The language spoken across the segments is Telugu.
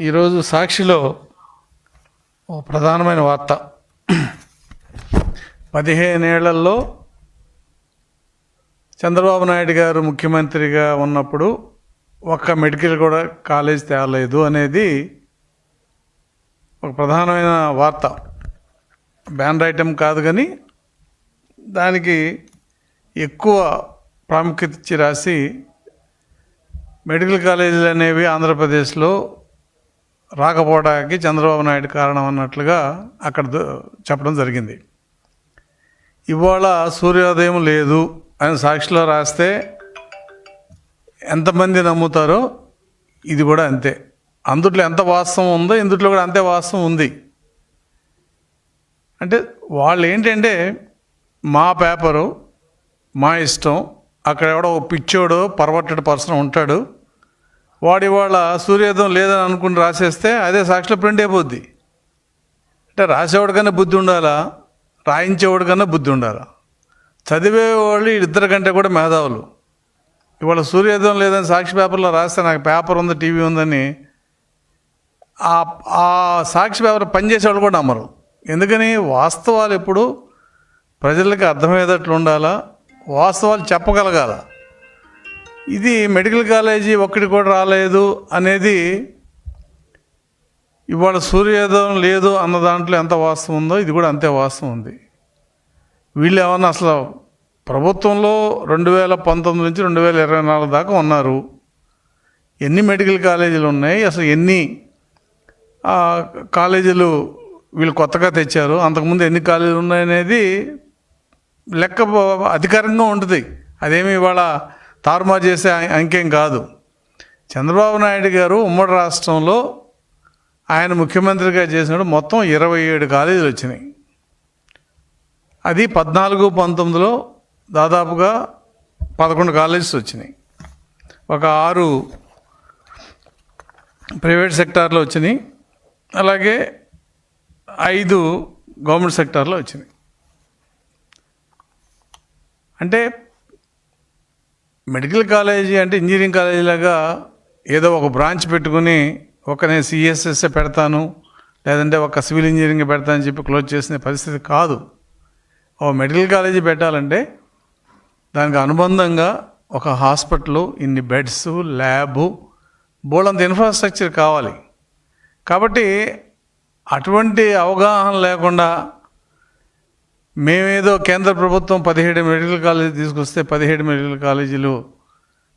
ఈరోజు సాక్షిలో ఓ ప్రధానమైన వార్త. పదిహేనేళ్ళలో చంద్రబాబు నాయుడు గారు ముఖ్యమంత్రిగా ఉన్నప్పుడు ఒక్క మెడికల్ కూడా కాలేజ్ తేలేదు అనేది ఒక ప్రధానమైన వార్త. బ్యాన్ ఐటెం కాదు కానీ దానికి ఎక్కువ ప్రాముఖ్యత ఇచ్చి రాసి మెడికల్ కాలేజీలు అనేవి ఆంధ్రప్రదేశ్లో రాకపోవడానికి చంద్రబాబు నాయుడు కారణం అన్నట్లుగా అక్కడ చెప్పడం జరిగింది. ఇవాళ సూర్యోదయం లేదు అని సాక్షిలో రాస్తే ఎంతమంది నమ్ముతారో ఇది కూడా అంతే. అందుట్లో ఎంత వాస్తవం ఉందో ఇందుట్లో కూడా అంతే వాస్తవం ఉంది. అంటే వాళ్ళు ఏంటంటే మా పేపరు మా ఇష్టం అక్కడ ఎవడో పిచ్చోడో పిచ్చోడు పర్వట్టెడ్ పర్సన్ ఉంటాడు. వాడు ఇవాళ సూర్యోదయం లేదని అనుకుని రాసేస్తే అదే సాక్షిలో ప్రింట్ అయిపోద్ది అంటే రాసేవాడికన్నా బుద్ధి ఉండాలా? రాయించేవాడికన్నా బుద్ధి ఉండాలా? చదివేవాళ్ళు ఇద్దరి కంటే కూడా మేధావులు. ఇవాళ సూర్యోదయం లేదని సాక్షి పేపర్లో రాస్తే నాకు పేపర్ ఉంది టీవీ ఉందని ఆ ఆ సాక్షి పేపర్ పనిచేసేవాళ్ళు కూడా నమ్మరు. ఎందుకని? వాస్తవాలు ఎప్పుడు ప్రజలకి అర్థమయ్యేటట్లు ఉండాలా? వాస్తవాలు చెప్పగలగాల? ఇది మెడికల్ కాలేజీ ఒక్కటి కూడా రాలేదు అనేది ఇవాళ సూర్యోదయం లేదు అన్న దాంట్లో ఎంత వాస్తవం ఉందో ఇది కూడా అంతే వాస్తవం ఉంది. వీళ్ళు ఏమన్నా అసలు ప్రభుత్వంలో రెండు వేల పంతొమ్మిది నుంచి రెండు వేల ఇరవై నాలుగు దాకా ఉన్నారు. ఎన్ని మెడికల్ కాలేజీలు ఉన్నాయి? అసలు ఎన్ని కాలేజీలు వీళ్ళు కొత్తగా తెచ్చారు? అంతకుముందు ఎన్ని కాలేజీలు ఉన్నాయనేది లెక్క అధికారికంగా అధికారంగా ఉంటుంది. అదేమి ఇవాళ తారుమారు చేసే అంకెం కాదు. చంద్రబాబు నాయుడు గారు ఉమ్మడి రాష్ట్రంలో ఆయన ముఖ్యమంత్రిగా చేసినప్పుడు మొత్తం ఇరవై ఏడు కాలేజీలు వచ్చినాయి. అది పద్నాలుగు పంతొమ్మిదిలో దాదాపుగా పదకొండు కాలేజెస్ వచ్చినాయి. ఒక ఆరు ప్రైవేట్ సెక్టార్లో వచ్చినాయి. అలాగే ఐదు గవర్నమెంట్ సెక్టార్లో వచ్చినాయి. అంటే మెడికల్ కాలేజీ అంటే ఇంజనీరింగ్ కాలేజీ లాగా ఏదో ఒక బ్రాంచ్ పెట్టుకుని ఒక నేను సిఎస్ఎస్ పెడతాను లేదంటే ఒక సివిల్ ఇంజనీరింగ్ పెడతానని చెప్పి క్లోజ్ చేసిన పరిస్థితి కాదు. ఓ మెడికల్ కాలేజీ పెట్టాలంటే దానికి అనుబంధంగా ఒక హాస్పిటల్ ఇన్ని బెడ్స్ ల్యాబు బోలంత ఇన్ఫ్రాస్ట్రక్చర్ కావాలి. కాబట్టి అటువంటి అవగాహన లేకుండా మేమేదో కేంద్ర ప్రభుత్వం పదిహేడు మెడికల్ కాలేజీ తీసుకొస్తే పదిహేడు మెడికల్ కాలేజీలు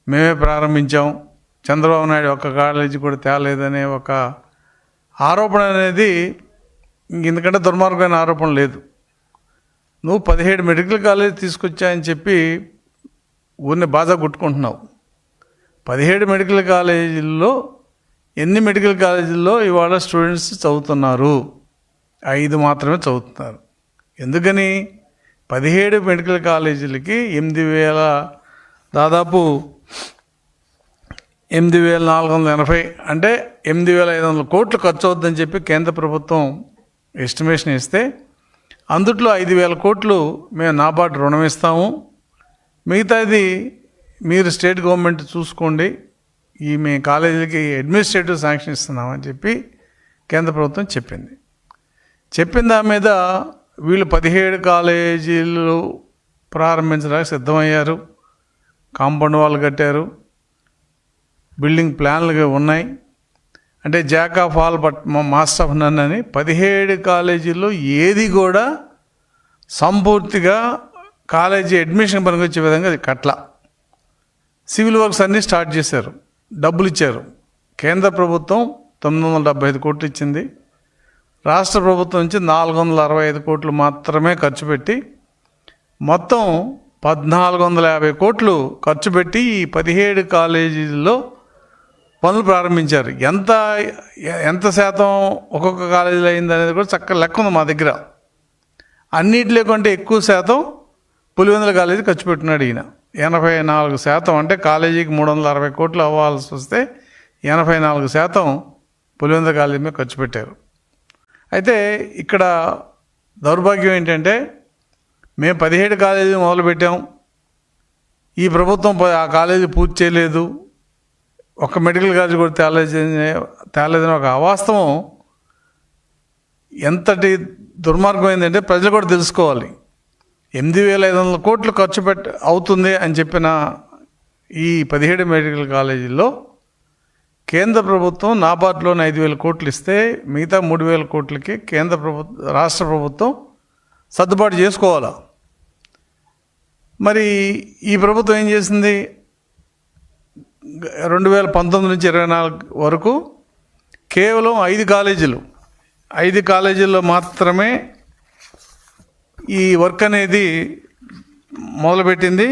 మేమే ప్రారంభించాం. చంద్రబాబు నాయుడు ఒక్క కాలేజీ కూడా తేలేదనే ఒక ఆరోపణ అనేది ఎందుకంటే దుర్మార్గమైన ఆరోపణ లేదు. నువ్వు పదిహేడు మెడికల్ కాలేజీ తీసుకొచ్చాయని చెప్పి ఊరిని బాధ కొట్టుకుంటున్నావు. పదిహేడు మెడికల్ కాలేజీల్లో ఎన్ని మెడికల్ కాలేజీల్లో ఇవాళ స్టూడెంట్స్ చదువుతున్నారు? ఐదు మాత్రమే చదువుతున్నారు. ఎందుకని పదిహేడు మెడికల్ కాలేజీలకి ఎనిమిది వేల దాదాపు ఎనిమిది వేల నాలుగు వందల ఎనభై అంటే ఎనిమిది వేల ఐదు వందల కోట్లు ఖర్చు అవుతుందని చెప్పి కేంద్ర ప్రభుత్వం ఎస్టిమేషన్ ఇస్తే అందుట్లో ఐదు వేల కోట్లు మేము నాబార్డు రుణం ఇస్తాము. మిగతాది మీరు స్టేట్ గవర్నమెంట్ చూసుకోండి. ఈ మీ కాలేజీలకి అడ్మినిస్ట్రేటివ్ శాంక్షన్ ఇస్తున్నామని చెప్పి కేంద్ర ప్రభుత్వం చెప్పింది. చెప్పిన దాని మీద వీళ్ళు పదిహేడు కాలేజీలు ప్రారంభించడానికి సిద్ధమయ్యారు. కాంపౌండ్ వాళ్ళు కట్టారు. బిల్డింగ్ ప్లాన్లు ఉన్నాయి. అంటే jack of all but master of none అని పదిహేడు కాలేజీల్లో ఏది కూడా సంపూర్తిగా కాలేజీ అడ్మిషన్ పనికొచ్చే విధంగా అది కట్ల. సివిల్ వర్క్స్ అన్నీ స్టార్ట్ చేశారు. డబ్బులు ఇచ్చారు. కేంద్ర ప్రభుత్వం తొమ్మిది వందల డెబ్బై ఐదు కోట్లు ఇచ్చింది. రాష్ట్ర ప్రభుత్వం నుంచి నాలుగు వందల అరవై ఐదు కోట్లు మాత్రమే ఖర్చు పెట్టి మొత్తం పద్నాలుగు వందల యాభై కోట్లు ఖర్చు పెట్టి ఈ పదిహేడు కాలేజీల్లో పనులు ప్రారంభించారు. ఎంత ఎంత శాతం ఒక్కొక్క కాలేజీలో అయింది అనేది కూడా చక్కగా లెక్క ఉంది మా దగ్గర. అన్నిటిలో కంటే ఎక్కువ శాతం పులివెందుల కాలేజీ ఖర్చు పెట్టినాడు ఈయన. ఎనభై నాలుగు శాతం అంటే కాలేజీకి మూడు వందల అరవై కోట్లు అవ్వాల్సి వస్తే ఎనభై నాలుగు శాతం పులివెందుల కాలేజీ మీద ఖర్చు పెట్టారు. అయితే ఇక్కడ దౌర్భాగ్యం ఏంటంటే మేము పదిహేడు కాలేజీలు మొదలుపెట్టాం. ఈ ప్రభుత్వం ప- ఆ కాలేజీ పూర్తి చేయలేదు. ఒక మెడికల్ కాలేజ్ కూడా తేలేదు తేలేదని ఒక అవాస్తవం ఎంతటి దుర్మార్గం ఏంటంటే ప్రజలు కూడా తెలుసుకోవాలి. ఎనిమిది వేల ఐదు వందల కోట్లు ఖర్చు పెట్ అవుతుంది అని చెప్పిన ఈ పదిహేడు మెడికల్ కాలేజీల్లో కేంద్ర ప్రభుత్వం నాబార్డులోని ఐదు వేల కోట్లు ఇస్తే మిగతా మూడు వేల కోట్లకి కేంద్ర ప్రభుత్వం రాష్ట్ర ప్రభుత్వం సర్దుబాటు చేసుకోవాలా? మరి ఈ ప్రభుత్వం ఏం చేసింది? రెండు వేల పంతొమ్మిది నుంచి ఇరవై నాలుగు వరకు కేవలం ఐదు కాలేజీలు ఐదు కాలేజీల్లో మాత్రమే ఈ వర్క్ అనేది మొదలుపెట్టింది.